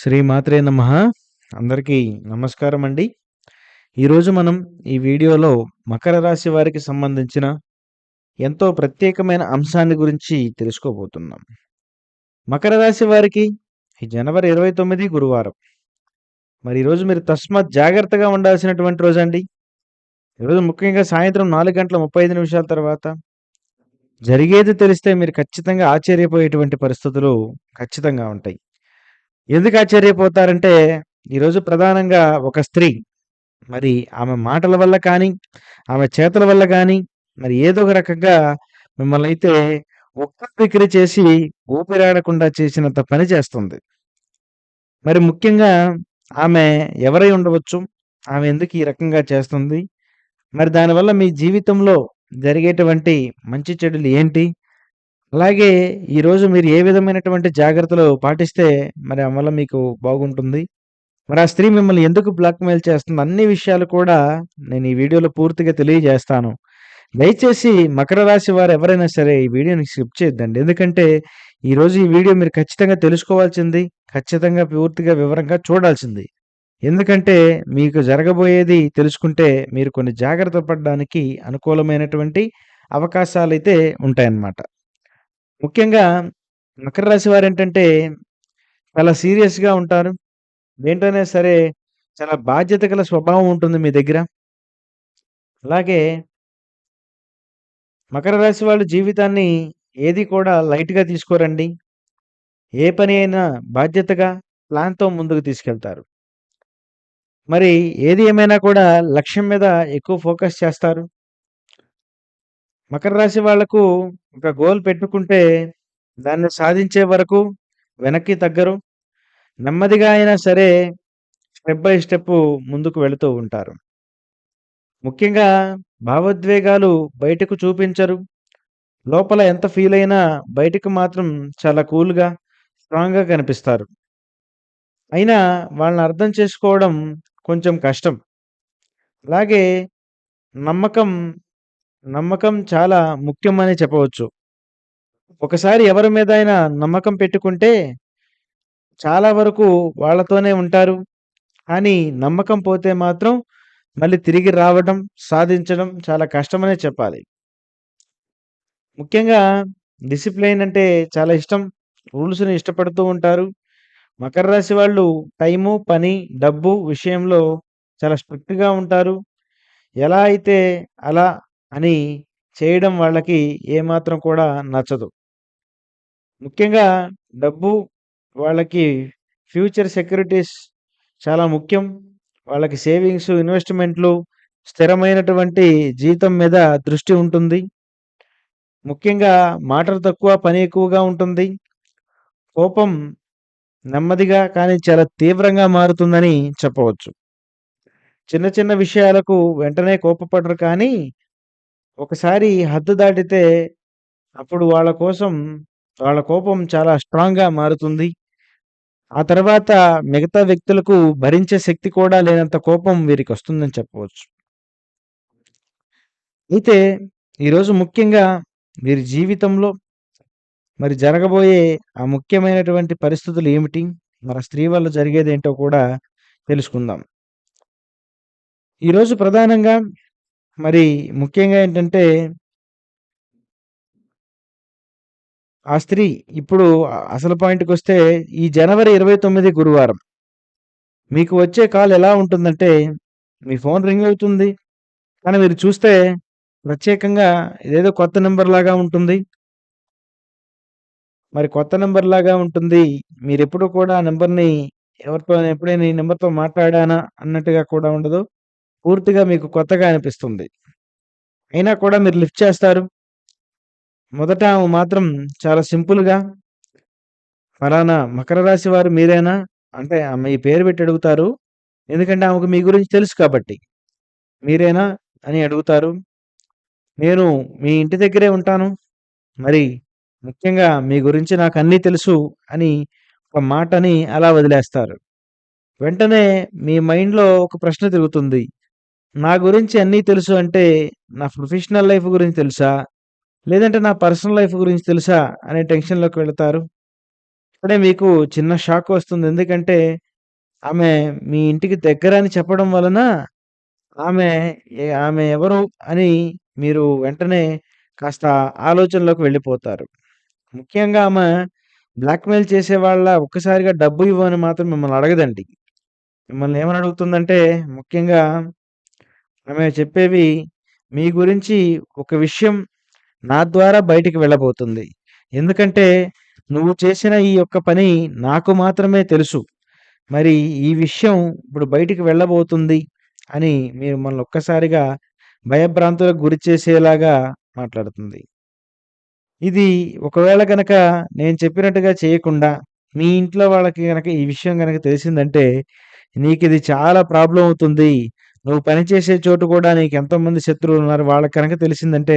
శ్రీమాత్రే నమ అందరికీ నమస్కారం అండి. ఈరోజు మనం ఈ వీడియోలో మకర రాశి వారికి సంబంధించిన ఎంతో ప్రత్యేకమైన అంశాన్ని గురించి తెలుసుకోబోతున్నాం. మకర రాశి వారికి ఈ జనవరి 29 గురువారం. మరి ఈరోజు మీరు తస్మాత్ జాగ్రత్తగా ఉండాల్సినటువంటి రోజు అండి ఈరోజు ముఖ్యంగా సాయంత్రం నాలుగు గంటల 35 నిమిషాల తర్వాత జరిగేది తెలిస్తే మీరు ఖచ్చితంగా ఆశ్చర్యపోయేటువంటి పరిస్థితులు ఖచ్చితంగా ఉంటాయి. ఎందుకు ఆశ్చర్యపోతారంటే ఈరోజు ప్రధానంగా ఒక స్త్రీ మరి ఆమె మాటల వల్ల కానీ, ఆమె చేతల వల్ల కానీ మరి ఏదో ఒక రకంగా మిమ్మల్ని అయితే ఉక్కిరిబిక్కిరి చేసి ఊపిరాడకుండా చేసినంత పని చేస్తుంది. మరి ముఖ్యంగా ఆమె ఎవరై ఉండవచ్చు? ఆమె ఎందుకు ఈ రకంగా చేస్తుంది? మరి దానివల్ల మీ జీవితంలో జరిగేటువంటి మంచి చెడులు ఏంటి? అలాగే ఈరోజు మీరు ఏ విధమైనటువంటి జాగ్రత్తలు పాటిస్తే మరి వల్ల మీకు బాగుంటుంది? మరి ఆ స్త్రీ మిమ్మల్ని ఎందుకు బ్లాక్‌మెయిల్ చేస్తుంది? అన్ని విషయాలు కూడా నేను ఈ వీడియోలో పూర్తిగా తెలియజేస్తాను. దయచేసి మకర రాశి వారు ఎవరైనా సరే ఈ వీడియోని స్కిప్ చేయొద్దండి. ఎందుకంటే ఈరోజు ఈ వీడియో మీరు ఖచ్చితంగా తెలుసుకోవాల్సింది, ఖచ్చితంగా పూర్తిగా వివరంగా చూడాల్సింది. ఎందుకంటే మీకు జరగబోయేది తెలుసుకుంటే మీరు కొన్ని జాగ్రత్త పడడానికి అనుకూలమైనటువంటి అవకాశాలు అయితే ఉంటాయన్నమాట. ముఖ్యంగా మకర రాశి వారేంటంటే చాలా సీరియస్‌గా ఉంటారు. దేంటైనా సరే చాలా బాధ్యత గల స్వభావం ఉంటుంది మీ దగ్గర. అలాగే మకర రాశి వాళ్ళు జీవితాన్ని ఏది కూడా లైట్‌గా తీసుకోరండి. ఏ పని అయినా బాధ్యతగా, ప్లాన్‌తో ముందుకు తీసుకెళ్తారు. మరి ఏది ఏమైనా కూడా లక్ష్యం మీద ఎక్కువ ఫోకస్ చేస్తారు. మకర రాశి వాళ్ళకు ఒక గోల్ పెట్టుకుంటే దాన్ని సాధించే వరకు వెనక్కి తగ్గరు. నెమ్మదిగా అయినా సరే స్టెప్ బై స్టెప్ ముందుకు వెళుతూ ఉంటారు. ముఖ్యంగా భావోద్వేగాలు బయటకు చూపించరు. లోపల ఎంత ఫీల్ అయినా బయటకు మాత్రం చాలా కూల్‌గా, స్ట్రాంగ్‌గా కనిపిస్తారు. అయినా వాళ్ళని అర్థం చేసుకోవడం కొంచెం కష్టం. అలాగే నమ్మకం, నమ్మకం చాలా ముఖ్యమని చెప్పవచ్చు. ఒకసారి ఎవరి మీద అయినా నమ్మకం పెట్టుకుంటే చాలా వరకు వాళ్ళతోనే ఉంటారు. కానీ నమ్మకం పోతే మాత్రం మళ్ళీ తిరిగి రావడం, సాధించడం చాలా కష్టమనే చెప్పాలి. ముఖ్యంగా డిసిప్లైన్ అంటే చాలా ఇష్టం. రూల్స్‌ని ఇష్టపడుతూ ఉంటారు. మకర రాశి వాళ్ళు టైము, పని, డబ్బు విషయంలో చాలా స్ట్రిక్ట్‌గా ఉంటారు. ఎలా అయితే అలా అని చేయడం వాళ్ళకి ఏమాత్రం కూడా నచ్చదు. ముఖ్యంగా డబ్బు వాళ్ళకి ఫ్యూచర్ సెక్యూరిటీస్ చాలా ముఖ్యం. వాళ్ళకి సేవింగ్స్, ఇన్వెస్ట్‌మెంట్‌లు, స్థిరమైనటువంటి జీతం మీద దృష్టి ఉంటుంది. ముఖ్యంగా మాటలు తక్కువ, పని ఎక్కువగా ఉంటుంది. కోపం నెమ్మదిగా కానీ చాలా తీవ్రంగా మారుతుందని చెప్పవచ్చు. చిన్న చిన్న విషయాలకు వెంటనే కోపపడరు కానీ ఒకసారి హద్దు దాటితే అప్పుడు వాళ్ళ కోసం వాళ్ళ కోపం చాలా స్ట్రాంగ్‌గా మారుతుంది. ఆ తర్వాత మిగతా వ్యక్తులకు భరించే శక్తి కూడా లేనంత కోపం వీరికొస్తుందని చెప్పవచ్చు. అయితే ఈరోజు ముఖ్యంగా వీరి జీవితంలో మరి జరగబోయే ఆ ముఖ్యమైనటువంటి పరిస్థితులు ఏమిటి? మన స్త్రీ వల్ల జరిగేదేంటో కూడా తెలుసుకుందాం. ఈరోజు ప్రధానంగా మరి ముఖ్యంగా ఏంటంటే ఆ స్త్రీ ఇప్పుడు అసలు పాయింట్కి వస్తే ఈ జనవరి 29 గురువారం. మీకు వచ్చే కాల్ ఎలా ఉంటుందంటే మీ ఫోన్ రింగ్ అవుతుంది. కానీ మీరు చూస్తే ప్రత్యేకంగా ఇదేదో కొత్త నెంబర్ లాగా ఉంటుంది. మరి కొత్త నెంబర్ లాగా ఉంటుంది. మీరెప్పుడు కూడా ఆ నెంబర్ని ఎవరితో ఎప్పుడైనా ఈ నెంబర్తో మాట్లాడానా అన్నట్టుగా కూడా ఉండదు. పూర్తిగా మీకు కొత్తగా అనిపిస్తుంది. అయినా కూడా మీరు లిఫ్ట్ చేస్తారు. మొదట ఆమె మాత్రం చాలా సింపుల్‌గా "ఫలానా మకర రాశి వారు మీరేనా?" అంటే మీ పేరు పెట్టి అడుగుతారు. ఎందుకంటే ఆమెకు మీ గురించి తెలుసు కాబట్టి. "మీరేనా?" అని అడుగుతారు. "నేను మీ ఇంటి దగ్గరే ఉంటాను. మరి ముఖ్యంగా మీ గురించి నాకు అన్నీ తెలుసు" అని ఒక మాటని అలా వదిలేస్తారు. వెంటనే మీ మైండ్‌లో ఒక ప్రశ్న తిరుగుతుంది. నా గురించి అన్నీ తెలుసు అంటే నా ప్రొఫెషనల్ లైఫ్ గురించి తెలుసా? లేదంటే నా పర్సనల్ లైఫ్ గురించి తెలుసా? అనే టెన్షన్‌లోకి వెళతారు. అప్పుడే మీకు చిన్న షాక్ వస్తుంది. ఎందుకంటే ఆమె మీ ఇంటికి దగ్గర అని చెప్పడం వలన ఆమె ఆమె ఎవరు అని మీరు వెంటనే కాస్త ఆలోచనలోకి వెళ్ళిపోతారు. ముఖ్యంగా ఆమె బ్లాక్‌మెయిల్ చేసేవాళ్ళ ఒక్కసారిగా డబ్బు ఇవ్వని మాత్రం మిమ్మల్ని అడగదండి. మిమ్మల్ని ఏమని అడుగుతుందంటే ముఖ్యంగా ఆమె చెప్పేవి మీ గురించి ఒక విషయం నా ద్వారా బయటికి వెళ్ళబోతుంది. ఎందుకంటే నువ్వు చేసిన ఈ యొక్క పని నాకు మాత్రమే తెలుసు. మరి ఈ విషయం ఇప్పుడు బయటికి వెళ్ళబోతుంది అని మీరు మనల్ని ఒక్కసారిగా భయభ్రాంతులకు గురి చేసేలాగా మాట్లాడుతుంది. ఇది ఒకవేళ కనుక నేను చెప్పినట్టుగా చేయకుండా మీ ఇంట్లో వాళ్ళకి కనుక ఈ విషయం కనుక తెలిసిందంటే నీకు ఇది చాలా ప్రాబ్లం అవుతుంది. నువ్వు పనిచేసే చోటు కూడా నీకెంతోమంది శత్రువులున్నారు. వాళ్ళకి కనుక తెలిసిందంటే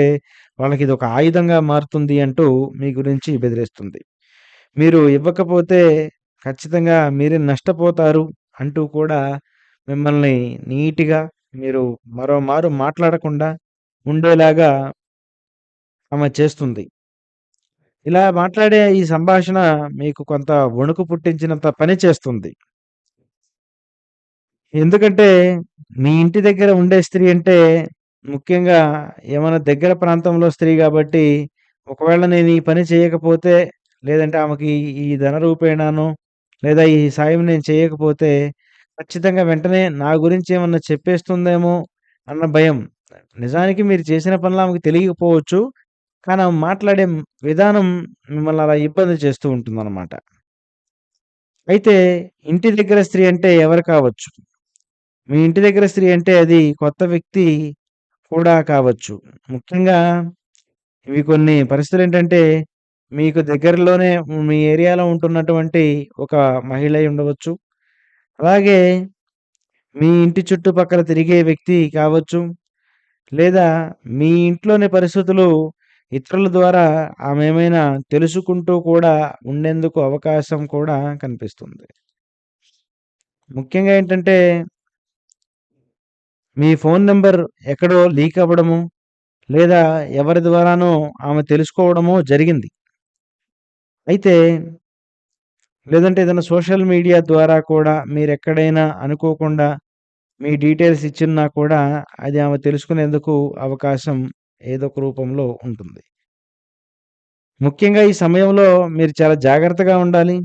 వాళ్ళకి ఇది ఒక ఆయుధంగా మారుతుంది అంటూ మీ గురించి బెదిరిస్తుంది. మీరు ఇవ్వకపోతే ఖచ్చితంగా మీరే నష్టపోతారు అంటూ కూడా మిమ్మల్ని నీట్‌గా మీరు మరోమారు మాట్లాడకుండా ఉండేలాగా ఆమె చేస్తుంది. ఇలా మాట్లాడే ఈ సంభాషణ మీకు కొంత వణుకు పుట్టించినంత పని చేస్తుంది. ఎందుకంటే మీ ఇంటి దగ్గర ఉండే స్త్రీ అంటే ముఖ్యంగా ఏమైనా దగ్గర ప్రాంతంలో స్త్రీ కాబట్టి ఒకవేళ నేను ఈ పని చేయకపోతే లేదంటే ఆమెకి ఈ ధన రూపేణానో లేదా ఈ సాయం నేను చేయకపోతే ఖచ్చితంగా వెంటనే నా గురించి ఏమన్నా చెప్పేస్తుందేమో అన్న భయం. నిజానికి మీరు చేసిన పనులు ఆమెకు తెలియకపోవచ్చు. కానీ ఆమె మాట్లాడే విధానం మిమ్మల్ని అలా ఇబ్బంది చేస్తూ ఉంటుందన్నమాట. అయితే ఇంటి దగ్గర స్త్రీ అంటే ఎవరు కావచ్చు? మీ ఇంటి దగ్గర స్త్రీ అంటే అది కొత్త వ్యక్తి కూడా కావచ్చు. ముఖ్యంగా ఇవి కొన్ని పరిస్థితులేంటంటే మీకు దగ్గరలోనే మీ ఏరియాలో ఉంటున్నటువంటి ఒక మహిళ ఉండవచ్చు. అలాగే మీ ఇంటి చుట్టుపక్కల తిరిగే వ్యక్తి కావచ్చు. లేదా మీ ఇంట్లోని పరిస్థితులు ఇతరుల ద్వారా ఆమె ఏమైనా తెలుసుకుంటూ కూడా ఉండేందుకు అవకాశం కూడా కనిపిస్తుంది. ముఖ్యంగా ఏంటంటే మీ ఫోన్ నెంబర్ ఎక్కడో లీక్ అవ్వడము, లేదా ఎవరి ద్వారానో ఆమె తెలుసుకోవడమో జరిగింది. అయితే లేదంటే ఏదైనా సోషల్ మీడియా ద్వారా కూడా మీరు ఎక్కడైనా అనుకోకుండా మీ డీటెయిల్స్ ఇచ్చినా కూడా అది ఆమె తెలుసుకునేందుకు అవకాశం ఏదో ఒక రూపంలో ఉంటుంది. ముఖ్యంగా ఈ సమయంలో మీరు చాలా జాగ్రత్తగా ఉండాలి.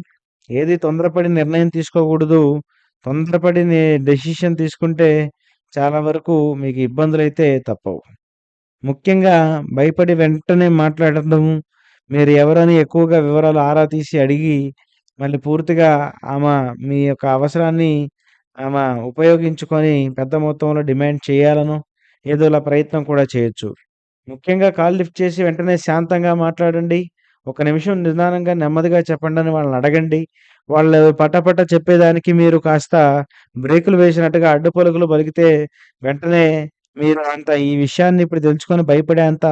ఏది తొందరపడి నిర్ణయం తీసుకోకూడదు. తొందరపడి డెసిషన్ తీసుకుంటే చాలా వరకు మీకు ఇబ్బందులు అయితే తప్పవు. ముఖ్యంగా భయపడి వెంటనే మాట్లాడడం, మీరు ఎవరని ఎక్కువగా వివరాలు ఆరా తీసి అడిగి మళ్ళీ పూర్తిగా ఆమె మీ యొక్క అవసరాన్ని ఆమె ఉపయోగించుకొని పెద్ద మొత్తంలో డిమాండ్ చేయాలనో, ఏదోలా ప్రయత్నం కూడా చేయొచ్చు. ముఖ్యంగా కాల్ లిఫ్ట్ చేసి వెంటనే శాంతంగా మాట్లాడండి. ఒక నిమిషం నిదానంగా నెమ్మదిగా చెప్పండని వాళ్ళని అడగండి. వాళ్ళు పట్టపట్ట చెప్పేదానికి మీరు కాస్త బ్రేకులు వేసినట్టుగా అడ్డుపలుకులు పలికితే వెంటనే మీరు అంత ఈ విషయాన్ని ఇప్పుడు తెలుసుకొని భయపడే అంత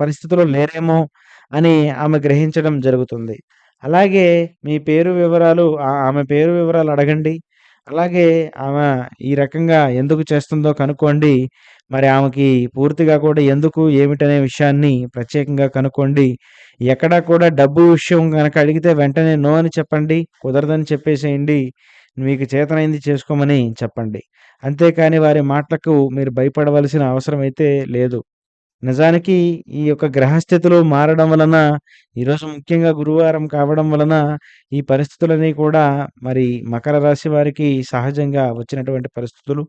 పరిస్థితిలో లేరేమో అని ఆమె గ్రహించడం జరుగుతుంది. అలాగే మీ పేరు వివరాలు ఆమె పేరు వివరాలు అడగండి. అలాగే ఆమె ఈ రకంగా ఎందుకు చేస్తుందో కనుక్కోండి. మరి ఆమెకి పూర్తిగా కూడా ఎందుకు, ఏమిటనే విషయాన్ని ప్రత్యేకంగా కనుక్కోండి. ఎక్కడా కూడా డబ్బు విషయం కనుక అడిగితే వెంటనే నో అని చెప్పండి. కుదరదని చెప్పేసేయండి. మీకు చేతనైంది చేసుకోమని చెప్పండి. అంతేకాని వారి మాటలకు మీరు భయపడవలసిన అవసరం అయితే లేదు. నిజానికి ఈ యొక్క గ్రహస్థితులు మారడం వలన ఈరోజు ముఖ్యంగా గురువారం కావడం వలన ఈ పరిస్థితులన్నీ కూడా మరి మకర రాశి వారికి సహజంగా వచ్చినటువంటి పరిస్థితులు.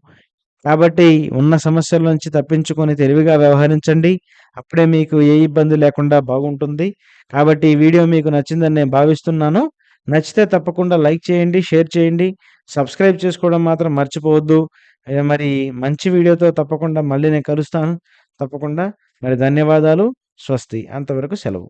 కాబట్టి ఉన్న సమస్యల నుంచి తప్పించుకొని తెలివిగా వ్యవహరించండి. అప్పుడే మీకు ఏ ఇబ్బంది లేకుండా బాగుంటుంది. కాబట్టి ఈ వీడియో మీకు నచ్చిందని నేను భావిస్తున్నాను. నచ్చితే తప్పకుండా లైక్ చేయండి, షేర్ చేయండి. సబ్స్క్రైబ్ చేసుకోవడం మాత్రం మర్చిపోవద్దు. మరి మంచి వీడియోతో తప్పకుండా మళ్ళీ నేను కలుస్తాను. తప్పకుండా మరి ధన్యవాదాలు. స్వస్తి. అంతవరకు సెలవు.